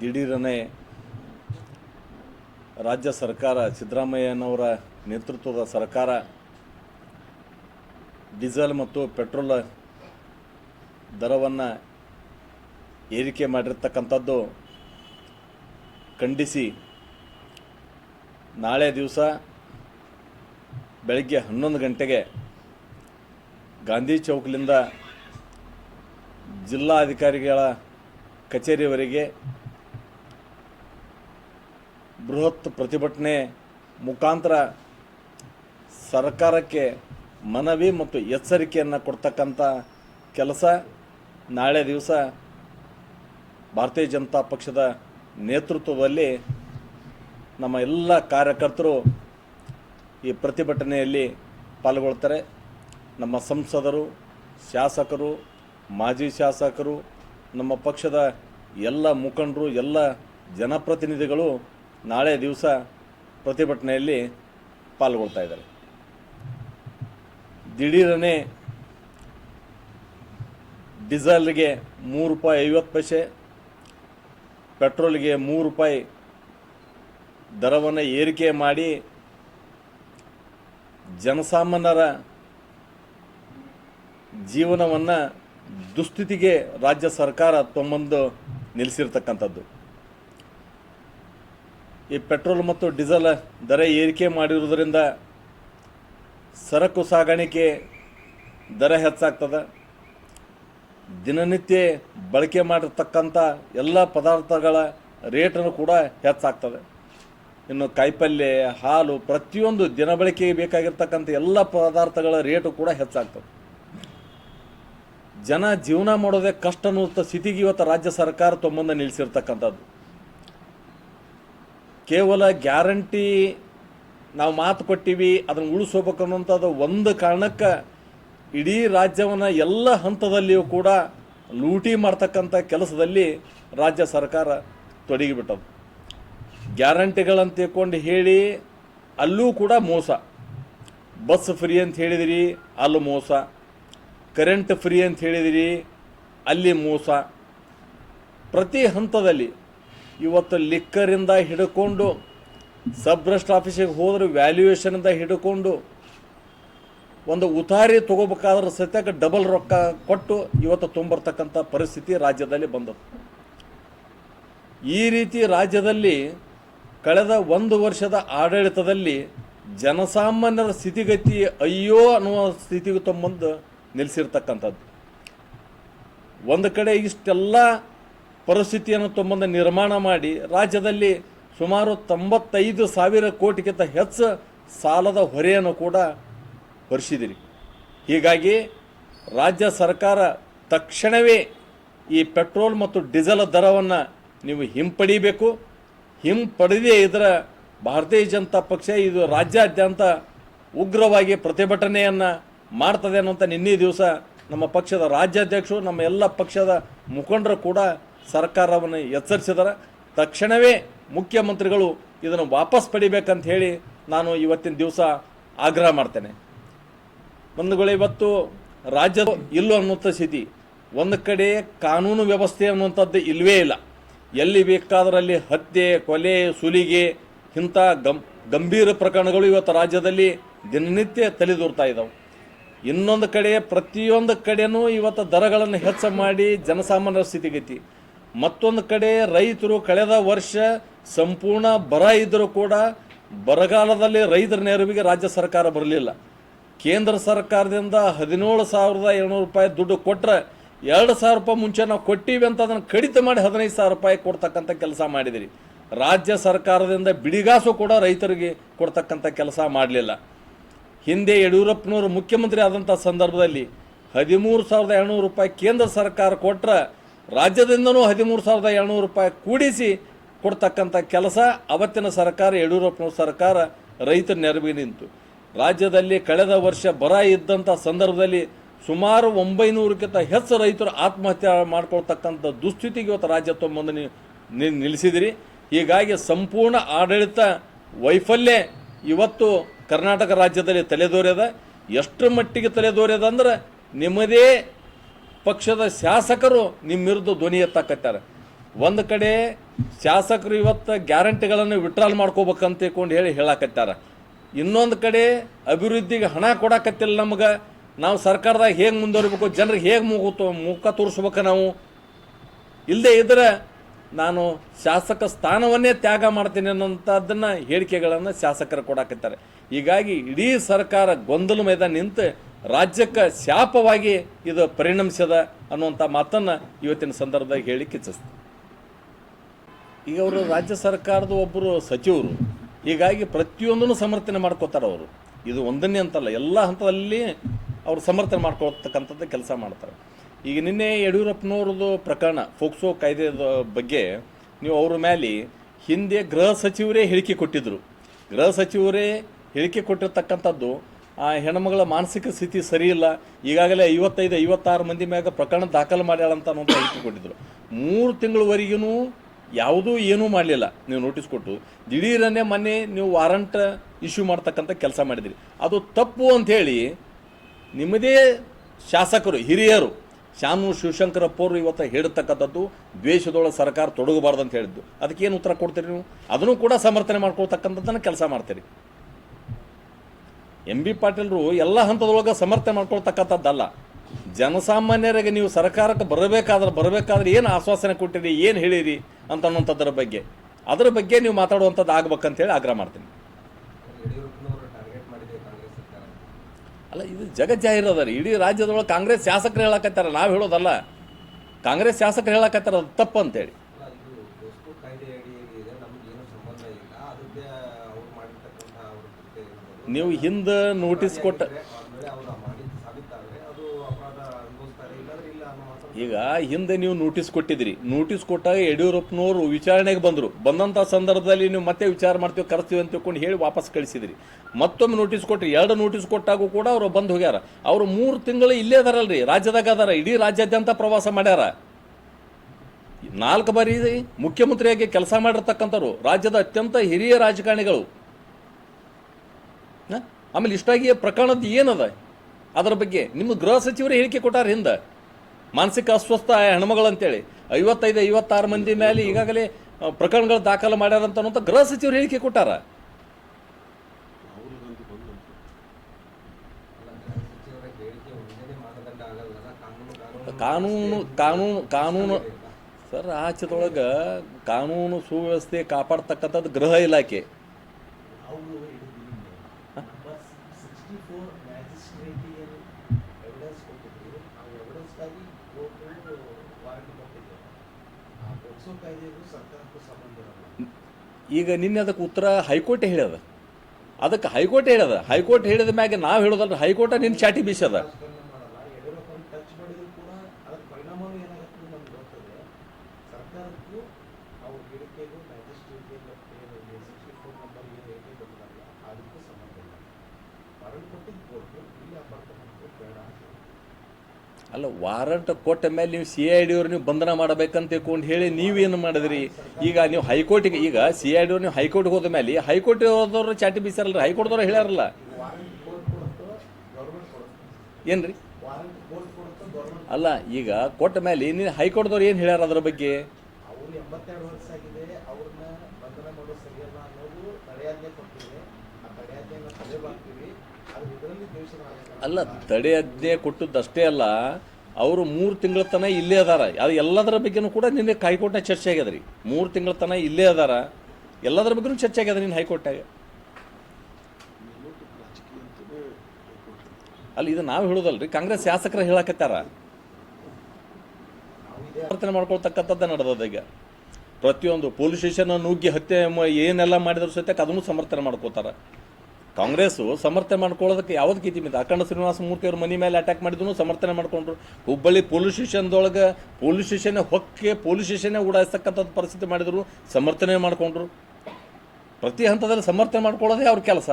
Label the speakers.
Speaker 1: ದಿಢೀರನೆ ರಾಜ್ಯ ಸರ್ಕಾರ, ಸಿದ್ದರಾಮಯ್ಯನವರ ನೇತೃತ್ವದ ಸರ್ಕಾರ, ಡೀಸೆಲ್ ಮತ್ತು ಪೆಟ್ರೋಲ್ ದರವನ್ನು ಏರಿಕೆ ಮಾಡಿರ್ತಕ್ಕಂಥದ್ದು ಖಂಡಿಸಿ ನಾಳೆ ದಿವಸ ಬೆಳಗ್ಗೆ ಹನ್ನೊಂದು ಗಂಟೆಗೆ ಗಾಂಧಿ ಚೌಕ್ಲಿಂದ ಜಿಲ್ಲಾಧಿಕಾರಿಗಳ ಕಚೇರಿವರೆಗೆ ಬೃಹತ್ ಪ್ರತಿಭಟನೆ ಮುಖಾಂತರ ಸರ್ಕಾರಕ್ಕೆ ಮನವಿ ಮತ್ತು ಎಚ್ಚರಿಕೆಯನ್ನು ಕೊಡ್ತಕ್ಕಂಥ ಕೆಲಸ ನಾಳೆ ದಿವಸ ಭಾರತೀಯ ಜನತಾ ಪಕ್ಷದ ನೇತೃತ್ವದಲ್ಲಿ ನಮ್ಮ ಎಲ್ಲ ಕಾರ್ಯಕರ್ತರು ಈ ಪ್ರತಿಭಟನೆಯಲ್ಲಿ ಪಾಲ್ಗೊಳ್ತಾರೆ. ನಮ್ಮ ಸಂಸದರು, ಶಾಸಕರು, ಮಾಜಿ ಶಾಸಕರು, ನಮ್ಮ ಪಕ್ಷದ ಎಲ್ಲ ಮುಖಂಡರು, ಎಲ್ಲ ಜನಪ್ರತಿನಿಧಿಗಳು ನಾಳೆ ದಿವಸ ಪ್ರತಿಭಟನೆಯಲ್ಲಿ ಪಾಲ್ಗೊಳ್ತಾ ಇದ್ದಾರೆ. ದಿಢೀರನೆ ಡೀಸೆಲ್ಗೆ ಮೂರು ರೂಪಾಯಿ ಐವತ್ತು ಪೈಸೆ, ಪೆಟ್ರೋಲ್ಗೆ ಮೂರು ರೂಪಾಯಿ ದರವನ್ನು ಏರಿಕೆ ಮಾಡಿ ಜನಸಾಮಾನ್ಯರ ಜೀವನವನ್ನು ದುಸ್ಥಿತಿಗೆ ರಾಜ್ಯ ಸರ್ಕಾರ ತೊಂಬಂದು ನಿಲ್ಲಿಸಿರ್ತಕ್ಕಂಥದ್ದು. ಈ ಪೆಟ್ರೋಲ್ ಮತ್ತು ಡೀಸೆಲ್ ದರ ಏರಿಕೆ ಮಾಡಿರುವುದರಿಂದ ಸರಕು ಸಾಗಾಣಿಕೆ ದರ ಹೆಚ್ಚಾಗ್ತದೆ. ದಿನನಿತ್ಯ ಬಳಕೆ ಮಾಡಿರ್ತಕ್ಕಂಥ ಎಲ್ಲ ಪದಾರ್ಥಗಳ ರೇಟನ್ನು ಕೂಡ ಹೆಚ್ಚಾಗ್ತದೆ. ಇನ್ನು ಕಾಯಿಪಲ್ಯ ಹಾಲು ಪ್ರತಿಯೊಂದು ದಿನ ಬಳಕೆಗೆ ಬೇಕಾಗಿರ್ತಕ್ಕಂಥ ಎಲ್ಲ ಪದಾರ್ಥಗಳ ರೇಟು ಕೂಡ ಹೆಚ್ಚಾಗ್ತದೆ. ಜನ ಜೀವನ ಮಾಡೋದೇ ಕಷ್ಟ ಅನ್ನುವಂಥ ಸ್ಥಿತಿಗೆ ಇವತ್ತು ರಾಜ್ಯ ಸರ್ಕಾರ ತೊಂಬಂದು ನಿಲ್ಲಿಸಿರ್ತಕ್ಕಂಥದ್ದು. ಕೇವಲ ಗ್ಯಾರಂಟಿ ನಾವು ಮಾತು ಕೊಟ್ಟಿವಿ, ಅದನ್ನು ಉಳಿಸ್ಕೋಬೇಕು ಅನ್ನೋಂಥದ್ದು ಒಂದು ಕಾರಣಕ್ಕೆ ಇಡೀ ರಾಜ್ಯವನ್ನು ಎಲ್ಲ ಹಂತದಲ್ಲಿಯೂ ಕೂಡ ಲೂಟಿ ಮಾಡ್ತಕ್ಕಂಥ ಕೆಲಸದಲ್ಲಿ ರಾಜ್ಯ ಸರ್ಕಾರ ತೊಡಗಿಬಿಟ್ಟದು ಗ್ಯಾರಂಟಿಗಳಂತ ತಿಳ್ಕೊಂಡು ಹೇಳಿ ಅಲ್ಲೂ ಕೂಡ ಮೋಸ. ಬಸ್ ಫ್ರೀ ಅಂತ ಹೇಳಿದಿರಿ, ಅಲ್ಲೂ ಮೋಸ. ಕರೆಂಟ್ ಫ್ರೀ ಅಂತ ಹೇಳಿದಿರಿ, ಅಲ್ಲಿ ಮೋಸ. ಪ್ರತಿ ಹಂತದಲ್ಲಿ ಇವತ್ತು ಲಿಕ್ಕರಿಂದ ಹಿಡ್ಕೊಂಡು ಸಬ್ ರಿಜಿಸ್ಟ್ರ್ ಆಫೀಸಿಗೆ ಹೋದ್ರೆ ವ್ಯಾಲ್ಯೂಯೇಷನಿಂದ ಹಿಡ್ಕೊಂಡು ಒಂದು ಉತಾರಿ ತೊಗೋಬೇಕಾದ್ರೆ ಸತ್ಯಕ್ಕೆ ಡಬಲ್ ರೊಕ್ಕ ಕೊಟ್ಟು ಇವತ್ತು ತುಂಬಿರ್ತಕ್ಕಂಥ ಪರಿಸ್ಥಿತಿ ರಾಜ್ಯದಲ್ಲಿ ಬಂದದ್ದು ಈ ರೀತಿ ರಾಜ್ಯದಲ್ಲಿ ಕಳೆದ ಒಂದು ವರ್ಷದ ಆಡಳಿತದಲ್ಲಿ ಜನಸಾಮಾನ್ಯರ ಸ್ಥಿತಿಗತಿ ಅಯ್ಯೋ ಅನ್ನುವ ಸ್ಥಿತಿಗೆ ತೊಂಬಂದು ನಿಲ್ಲಿಸಿರ್ತಕ್ಕಂಥದ್ದು ಒಂದು ಕಡೆ ಇಷ್ಟೆಲ್ಲ ಪರಿಸ್ಥಿತಿಯನ್ನು ತುಂಬಂದು ನಿರ್ಮಾಣ ಮಾಡಿ ರಾಜ್ಯದಲ್ಲಿ ಸುಮಾರು ತೊಂಬತ್ತೈದು ಸಾವಿರ ಕೋಟಿಗಿಂತ ಹೆಚ್ಚು ಸಾಲದ ಹೊರೆಯನ್ನು ಕೂಡ ಹೊರಿಸಿದಿರಿ. ಹೀಗಾಗಿ ರಾಜ್ಯ ಸರ್ಕಾರ ತಕ್ಷಣವೇ ಈ ಪೆಟ್ರೋಲ್ ಮತ್ತು ಡೀಸೆಲ್ ದರವನ್ನು ನೀವು ಹಿಂಪಡಿಬೇಕು. ಹಿಂಪಡೆದೇ ಇದ್ರೆ ಭಾರತೀಯ ಜನತಾ ಪಕ್ಷ ಇದು ರಾಜ್ಯಾದ್ಯಂತ ಉಗ್ರವಾಗಿ ಪ್ರತಿಭಟನೆಯನ್ನು ಮಾಡ್ತದೆ ಅನ್ನೋಂಥ ನಿನ್ನೆ ದಿವಸ ನಮ್ಮ ಪಕ್ಷದ ರಾಜ್ಯಾಧ್ಯಕ್ಷರು, ನಮ್ಮ ಎಲ್ಲ ಪಕ್ಷದ ಮುಖಂಡರು ಕೂಡ ಸರ್ಕಾರವನ್ನು ಎಚ್ಚರಿಸಿದ್ದಾರೆ ತಕ್ಷಣವೇ ಮುಖ್ಯಮಂತ್ರಿಗಳು ಇದನ್ನು ವಾಪಸ್ ಪಡಿಬೇಕಂತ ಹೇಳಿ ನಾನು ಇವತ್ತಿನ ದಿವಸ ಆಗ್ರಹ ಮಾಡ್ತೇನೆ. ಬಂಧುಗಳು, ಇವತ್ತು ರಾಜ್ಯದ ಇಲ್ಲೋ ಅನ್ನುವಂಥ ಸ್ಥಿತಿ, ಒಂದು ಕಡೆ ಕಾನೂನು ವ್ಯವಸ್ಥೆ ಅನ್ನುವಂಥದ್ದು ಇಲ್ಲವೇ ಇಲ್ಲ. ಎಲ್ಲಿ ಬೇಕಾದರಲ್ಲಿ ಹತ್ಯೆ, ಕೊಲೆ, ಸುಲಿಗೆ ಇಂಥ ಗಂ, ಗಂಭೀರ ಪ್ರಕರಣಗಳು ಇವತ್ತು ರಾಜ್ಯದಲ್ಲಿ ದಿನನಿತ್ಯ ತಲೆದೂರ್ತಾ ಇದ್ದಾವೆ ಇನ್ನೊಂದು ಕಡೆ ಪ್ರತಿಯೊಂದು ಕಡೆನೂ ಇವತ್ತು ದರಗಳನ್ನು ಹೆಚ್ಚು ಮಾಡಿ ಜನಸಾಮಾನ್ಯರ ಸ್ಥಿತಿಗತಿ. ಮತ್ತೊಂದು ಕಡೆ ರೈತರು ಕಳೆದ ವರ್ಷ ಸಂಪೂರ್ಣ ಬರ ಇದ್ದರೂ ಕೂಡ ಬರಗಾಲದಲ್ಲಿ ರೈತರ ನೆರವಿಗೆ ರಾಜ್ಯ ಸರ್ಕಾರ ಬರಲಿಲ್ಲ. ಕೇಂದ್ರ ಸರ್ಕಾರದಿಂದ ಹದಿನೇಳು ಸಾವಿರದ ಏಳ್ನೂರು ರೂಪಾಯಿ ದುಡ್ಡು ಕೊಟ್ಟರೆ ಎರಡು ಸಾವಿರ ರೂಪಾಯಿ ಮುಂಚೆ ನಾವು ಕೊಟ್ಟಿವಿ ಅಂತ ಅದನ್ನು ಕಡಿತ ಮಾಡಿ ಹದಿನೈದು ಸಾವಿರ ರೂಪಾಯಿ ಕೊಡ್ತಕ್ಕಂಥ ಕೆಲಸ ಮಾಡಿದಿರಿ. ರಾಜ್ಯ ಸರ್ಕಾರದಿಂದ ಬಿಡಿಗಾಸು ಕೂಡ ರೈತರಿಗೆ ಕೊಡ್ತಕ್ಕಂಥ ಕೆಲಸ ಮಾಡಲಿಲ್ಲ. ಹಿಂದೆ ಯಡಿಯೂರಪ್ಪನವರು ಮುಖ್ಯಮಂತ್ರಿ ಆದಂಥ ಸಂದರ್ಭದಲ್ಲಿ ಹದಿಮೂರು ಸಾವಿರದ ಏಳ್ನೂರು ರೂಪಾಯಿ ಕೇಂದ್ರ ಸರ್ಕಾರ ಕೊಟ್ಟರೆ ರಾಜ್ಯದಿಂದನೂ ಹದಿಮೂರು ಸಾವಿರದ ಏಳ್ನೂರು ರೂಪಾಯಿ ಕೂಡಿಸಿ ಕೊಡ್ತಕ್ಕಂಥ ಕೆಲಸ ಅವತ್ತಿನ ಸರ್ಕಾರ, ಯಡಿಯೂರಪ್ಪನವ್ರ ಸರ್ಕಾರ ರೈತರ ನೆರವಿಗೆ ನಿಂತು. ರಾಜ್ಯದಲ್ಲಿ ಕಳೆದ ವರ್ಷ ಬರ ಇದ್ದಂಥ ಸಂದರ್ಭದಲ್ಲಿ ಸುಮಾರು ಒಂಬೈನೂರಕ್ಕಿಂತ ಹೆಚ್ಚು ರೈತರು ಆತ್ಮಹತ್ಯೆ ಮಾಡ್ಕೊಳ್ತಕ್ಕಂಥ ದುಸ್ಥಿತಿಗೆ ಇವತ್ತು ರಾಜ್ಯ ತೊಂಬಂದು ನಿಲ್ಲಿಸಿದಿರಿ. ಹೀಗಾಗಿ ಸಂಪೂರ್ಣ ಆಡಳಿತ ವೈಫಲ್ಯ ಇವತ್ತು ಕರ್ನಾಟಕ ರಾಜ್ಯದಲ್ಲಿ ತಲೆದೋರ್ಯದ ಎಷ್ಟು ಮಟ್ಟಿಗೆ ತಲೆದೋರ್ಯದ ಅಂದ್ರೆ ನಿಮ್ಮದೇ ಪಕ್ಷದ ಶಾಸಕರು ನಿಮ್ಮ ವಿರುದ್ಧ ಧ್ವನಿ ಎತ್ತಕತ್ತಾರೆ ಒಂದು ಕಡೆ ಶಾಸಕರು ಇವತ್ತು ಗ್ಯಾರಂಟಿಗಳನ್ನು ವಿಡ್ರಾಲ್ ಮಾಡ್ಕೋಬೇಕಂತ ತಿಳ್ಕೊಂಡು ಹೇಳಿ ಹೇಳಕತ್ತಾರ ಇನ್ನೊಂದು ಕಡೆ ಅಭಿವೃದ್ಧಿಗೆ ಹಣ ಕೊಡಕತ್ತಿಲ್ಲ ನಮ್ಗೆ. ನಾವು ಸರ್ಕಾರದಾಗ ಹೇಗೆ ಮುಂದುವರಿಬೇಕು, ಜನರಿಗೆ ಹೇಗೆ ಮುಖ ಮುಖ ತೋರಿಸ್ಬೇಕು ನಾವು? ಇಲ್ಲದೆ ಇದ್ರೆ ನಾನು ಶಾಸಕ ಸ್ಥಾನವನ್ನೇ ತ್ಯಾಗ ಮಾಡ್ತೀನಿ ಅನ್ನೋಂಥದ್ದನ್ನು ಹೇಳಿಕೆಗಳನ್ನು ಶಾಸಕರು ಕೊಡಾಕತ್ತಾರೆ ಹೀಗಾಗಿ ಇಡೀ ಸರ್ಕಾರ ಗೊಂದಲ ಮೈದ ನಿಂತು ರಾಜ್ಯಕ್ಕೆ ಶಾಪವಾಗಿ ಇದು ಪರಿಣಮಿಸದ ಅನ್ನುವಂಥ ಮಾತನ್ನು ಇವತ್ತಿನ ಸಂದರ್ಭದಾಗ ಹೇಳಿ ಕಿಚ್ಚಿಸ್ತು ಈಗ ಅವರು ರಾಜ್ಯ ಸರ್ಕಾರದ ಒಬ್ಬರು ಸಚಿವರು, ಹೀಗಾಗಿ ಪ್ರತಿಯೊಂದನ್ನು ಸಮರ್ಥನೆ ಮಾಡ್ಕೋತಾರೆ ಅವರು. ಇದು ಒಂದನ್ನೇ ಅಂತಲ್ಲ, ಎಲ್ಲ ಹಂತದಲ್ಲಿ ಅವರು ಸಮರ್ಥನೆ ಮಾಡ್ಕೊಳ್ತಕ್ಕಂಥದ್ದು ಕೆಲಸ ಮಾಡ್ತಾರೆ. ಈಗ ನಿನ್ನೆ ಯಡಿಯೂರಪ್ಪನವ್ರದ್ದು ಪ್ರಕರಣ ಫೋಕ್ಸೋ ಕಾಯ್ದೆದ ಬಗ್ಗೆ ನೀವು ಅವ್ರ ಮೇಲೆ ಹಿಂದೆ ಗೃಹ ಸಚಿವರೇ ಹೇಳಿಕೆ ಕೊಟ್ಟಿದ್ದರು ಗೃಹ ಸಚಿವರೇ ಹೇಳಿಕೆ ಕೊಟ್ಟಿರ್ತಕ್ಕಂಥದ್ದು ಆ ಹೆಣ್ಮಗಳ ಮಾನಸಿಕ ಸ್ಥಿತಿ ಸರಿಯಿಲ್ಲ. ಈಗಾಗಲೇ ಐವತ್ತೈದು, ಐವತ್ತಾರು ಮಂದಿ ಮ್ಯಾಗ ಪ್ರಕರಣ ದಾಖಲು ಮಾಡ್ಯಾಳಂತ ಅನ್ನೋಂಥ ಹೇಳಿಕೆ ಕೊಟ್ಟಿದ್ರು. ಮೂರು ತಿಂಗಳವರೆಗೂ ಯಾವುದೂ ಏನೂ ಮಾಡಲಿಲ್ಲ. ನೀವು ನೋಟಿಸ್ ಕೊಟ್ಟು ದಿಢೀರನ್ನೇ ಮೊನ್ನೆ ನೀವು ವಾರಂಟ್ ಇಶ್ಯೂ ಮಾಡ್ತಕ್ಕಂಥ ಕೆಲಸ ಮಾಡಿದಿರಿ. ಅದು ತಪ್ಪು ಅಂಥೇಳಿ ನಿಮ್ಮದೇ ಶಾಸಕರು, ಹಿರಿಯರು, ಶಾನು ಶಿವಶಂಕರಪ್ಪ ಅವರು ಇವತ್ತು ಹೇಳತಕ್ಕಂಥದ್ದು ದ್ವೇಷದೊಳಗೆ ಸರ್ಕಾರ ತೊಡಗಬಾರ್ದು ಅಂತ ಹೇಳಿದ್ದು. ಏನು ಉತ್ತರ ಕೊಡ್ತೀರಿ ನೀವು? ಅದನ್ನು ಕೂಡ ಸಮರ್ಥನೆ ಮಾಡ್ಕೊಳ್ತಕ್ಕಂಥದ್ದನ್ನು ಕೆಲಸ ಮಾಡ್ತೀರಿ. ಎಂ ಬಿ ಪಾಟೀಲ್ರು ಎಲ್ಲ ಹಂತದೊಳಗೆ ಸಮರ್ಥನೆ ಮಾಡ್ಕೊಳ್ತಕ್ಕಂಥದ್ದಲ್ಲ. ಜನಸಾಮಾನ್ಯರಿಗೆ ನೀವು ಸರ್ಕಾರಕ್ಕೆ ಬರಬೇಕಾದ್ರೆ ಬರಬೇಕಾದ್ರೆ ಏನು ಆಶ್ವಾಸನೆ ಕೊಟ್ಟಿರಿ, ಏನು ಹೇಳಿರಿ ಅಂತ ಅನ್ನೋಂಥದ್ರ ಬಗ್ಗೆ. ಅದರ ಬಗ್ಗೆ ನೀವು ಮಾತಾಡುವಂಥದ್ದು ಆಗ್ಬೇಕಂತ ಹೇಳಿ ಆಗ್ರಹ ಮಾಡ್ತೀನಿ. ಅಲ್ಲ, ಇದು ಜಗ ಅದ ರೀ. ಇಡೀ ರಾಜ್ಯದೊಳಗೆ ಕಾಂಗ್ರೆಸ್ ಶಾಸಕರು ಹೇಳಕತ್ತಾರ, ನಾವು ಹೇಳೋದಲ್ಲ. ಕಾಂಗ್ರೆಸ್ ಶಾಸಕರು ಹೇಳಕತ್ತಾರ ಅದು ತಪ್ಪು ಅಂತೇಳಿ
Speaker 2: ಅಲ್ಲ ಇದು ದೋಸ್ತು ಕಾಯ್ದೆ ಅಡಿಯಲ್ಲಿ ಇದೆ ನಮ್ಗೆ ಏನು ಸಂಬಂಧ ಇಲ್ಲ ಅದಕ್ಕೆ ಅವ್ರು ಮಾಡಿರ್ತಕ್ಕಂಥ ಅವ್ರ ಕೃತ್ಯ ಇರ್ಬೋದು.
Speaker 1: ನೀವು ಹಿಂದೆ ನೋಟಿಸ್ ಕೊಟ್ಟ ಈಗ ಹಿಂದೆ ನೀವು ನೋಟಿಸ್ ಕೊಟ್ಟಿದ್ರಿ ನೋಟಿಸ್ ಕೊಟ್ಟಾಗ ಯಡಿಯೂರಪ್ಪನವರು ವಿಚಾರಣೆಗೆ ಬಂದರು. ಬಂದಂಥ ಸಂದರ್ಭದಲ್ಲಿ ನೀವು ಮತ್ತೆ ವಿಚಾರ ಮಾಡ್ತೀವಿ, ಕರೆಸ್ತೀವಿ ಅಂತ ತಿಳ್ಕೊಂಡು ಹೇಳಿ ವಾಪಸ್ ಕಳಿಸಿದ್ರಿ. ಮತ್ತೊಮ್ಮೆ ನೋಟಿಸ್ ಕೊಟ್ರಿ. ಎರಡು ನೋಟಿಸ್ ಕೊಟ್ಟಾಗೂ ಕೂಡ ಅವರು ಬಂದು ಹೋಗ್ಯಾರ. ಅವರು ಮೂರು ತಿಂಗಳು ಇಲ್ಲೇ ಅದಾರಲ್ರಿ, ರಾಜ್ಯದಾಗ ಅದಾರ. ಇಡೀ ರಾಜ್ಯಾದ್ಯಂತ ಪ್ರವಾಸ ಮಾಡ್ಯಾರ. ನಾಲ್ಕು ಬಾರಿ ಮುಖ್ಯಮಂತ್ರಿಯಾಗಿ ಕೆಲಸ ಮಾಡಿರ್ತಕ್ಕಂಥವ್ರು. ರಾಜ್ಯದ ಅತ್ಯಂತ ಹಿರಿಯ ರಾಜಕಾರಣಿಗಳು? ಆಮೇಲೆ ಇಷ್ಟಾಗಿ ಪ್ರಕರಣದ ಏನದ? ಅದರ ಬಗ್ಗೆ ನಿಮ್ಮ ಗೃಹ ಸಚಿವರು ಹೇಳಿಕೆ ಕೊಟ್ಟಾರ ಹಿಂದೆ. ಮಾನಸಿಕ ಅಸ್ವಸ್ಥ ಹೆಣ್ಮಗಳು ಅಂತೇಳಿ. ಐವತ್ತೈದು, ಐವತ್ತಾರು ಮಂದಿ ಮೇಲೆ ಈಗಾಗಲೇ ಪ್ರಕರಣಗಳು ದಾಖಲು ಮಾಡ್ಯಾರ ಅಂತ ಗೃಹ ಸಚಿವರು ಹೇಳಿಕೆ ಕೊಟ್ಟಾರ.
Speaker 2: ಕಾನೂನು ಕಾನೂನು
Speaker 1: ಕಾನೂನು, ಸರ್ ರಾಜ್ಯದೊಳಗೆ ಕಾನೂನು ಸುವ್ಯವಸ್ಥೆ ಕಾಪಾಡ್ತಕ್ಕಂಥದ್ದು ಗೃಹ ಇಲಾಖೆ
Speaker 3: ನಾವು ಹಿಡಿದಿಲ್ಲ number sixty four magisterial evidence ಕೊಟ್ಟಿದ್ರು ಆ ಎವಿಡೆನ್ಸ್ಗಾಗಿ
Speaker 1: ಈಗ ನಿನ್ನೆ ಅದಕ್ಕೆ ಉತ್ತರ ಹೈಕೋರ್ಟ್ ಹೇಳ್ಯದ. ಅದಕ್ಕೆ ಹೈಕೋರ್ಟ್ ಹೇಳ್ಯದ. ಹೈಕೋರ್ಟ್ ಹೇಳಿದ ಮ್ಯಾಗೆ ನಾವು ಹೇಳೋದಲ್ಲ ಹೈಕೋರ್ಟ ನಿನ್ನ ಚಾಟಿ ಬೀಸದ. ಅಲ್ಲ, ವಾರಂಟ್ ಕೊಟ್ಟ ಮೇಲೆ ನೀವು ಸಿ ಐ ಡಿಯವ್ರು ನೀವು ಬಂಧನ ಮಾಡಬೇಕಂತ ತಿಳ್ಕೊಂಡು ಹೇಳಿ ನೀವೇನು ಮಾಡಿದ್ರಿ? ಈಗ ನೀವು ಹೈಕೋರ್ಟಿಗೆ, ಈಗ ಸಿ ಐ ಡಿ ಅವ್ರು ನೀವು ಹೈಕೋರ್ಟ್ಗೆ ಹೋದ ಮೇಲೆ, ಹೈಕೋರ್ಟ್ ಹೋದವ್ರು ಚಾಟಿ ಬೀಸಾರಲ್ಲ, ಹೈಕೋರ್ಟ್ದವ್ರು ಹೇಳ್ಯಾರಲ್ಲ.
Speaker 3: ಏನು ರೀ
Speaker 1: ಅಲ್ಲ, ಈಗ ಕೊಟ್ಟ ಮೇಲೆ ನೀನು ಹೈಕೋರ್ಟ್ದವ್ರು ಏನು ಹೇಳ್ಯಾರ ಅದ್ರ ಬಗ್ಗೆ
Speaker 3: ಅವರು ಎಂಬತ್ತೆರಡು ವರ್ಷ ಆಗಿದೆ ಅವ್ರನ್ನ ಬಂಧನ ಮಾಡೋದು ಸರಿಯಲ್ಲ ಅನ್ನೋದು ತಡೆಯಾಜ್ಞೆ ಕೊಟ್ಟಿದೆ ಆ ತಡೆಯಾಜ್ಞೆಯನ್ನು ತಡೆಬಾಗ್ತೀವಿ ಅದ್ರ ಇದರಲ್ಲಿ ದೇಶದ
Speaker 1: ಅಲ್ಲ ತಡೆ ಅಜ್ಞೆ ಕೊಟ್ಟದ್ದಷ್ಟೇ ಅಲ್ಲ, ಅವರು ಮೂರು ತಿಂಗಳ ತನ ಇಲ್ಲೇ ಅದಾರ. ಅದು ಎಲ್ಲದರ ಬಗ್ಗೆನೂ ಕೂಡ ನಿನ್ನೆ ಹೈಕೋರ್ಟ್ನಾಗ ಚರ್ಚೆ ಆಗ್ಯದ ಮೂರು ತಿಂಗಳ ತನ ಇಲ್ಲೇ ಅದಾರ. ಎಲ್ಲದರ ಬಗ್ಗೆನೂ ಚರ್ಚೆ ಆಗ್ಯದ ನಿನ್ನ ಹೈಕೋರ್ಟ್ನಾಗ. ಅಲ್ಲಿ, ಇದು ನಾವು ಹೇಳೋದಲ್ರಿ, ಕಾಂಗ್ರೆಸ್ ಶಾಸಕರು ಹೇಳಕತ್ತಾರ. ಸಮರ್ಥನೆ ಮಾಡ್ಕೊಳ್ತಕ್ಕಂಥದ್ದು ನಡೆದದ ಈಗ. ಪ್ರತಿಯೊಂದು ಪೊಲೀಸ್ ಸ್ಟೇಷನ್ ನುಗ್ಗಿ ಹತ್ಯೆ ಏನೆಲ್ಲ ಮಾಡಿದ್ರು ಸಹಿತ ಅದನ್ನು ಸಮರ್ಥನೆ ಮಾಡ್ಕೋತಾರ. ಕಾಂಗ್ರೆಸ್ಸು ಸಮರ್ಥನೆ ಮಾಡ್ಕೊಳ್ಳೋದಕ್ಕೆ ಯಾವ್ದು ಕೀತಿ ಮಿತ ಅಖಂಡ ಶ್ರೀನಿವಾಸ ಮೂರ್ತಿ ಅವ್ರ ಮನೆ ಮೇಲೆ ಅಟ್ಯಾಕ್ ಮಾಡಿದ್ರು ಸಮರ್ಥನೆ ಮಾಡ್ಕೊಂಡ್ರು. ಹುಬ್ಬಳ್ಳಿ ಪೊಲೀಸ್ ಸ್ಟೇಷನ್ದೊಳಗೆ ಪೊಲೀಸ್ ಸ್ಟೇಷನ್ ಹೊಕ್ಕೆ ಪೊಲೀಸ್ ಸ್ಟೇಷನ್ನೇ ಉಡಾಯಿಸ್ತಕ್ಕಂಥದ್ದು ಪರಿಸ್ಥಿತಿ ಮಾಡಿದ್ರು, ಸಮರ್ಥನೆ ಮಾಡ್ಕೊಂಡ್ರು. ಪ್ರತಿ ಹಂತದಲ್ಲಿ ಸಮರ್ಥನೆ ಮಾಡ್ಕೊಳ್ಳೋದೇ ಅವ್ರ ಕೆಲಸ.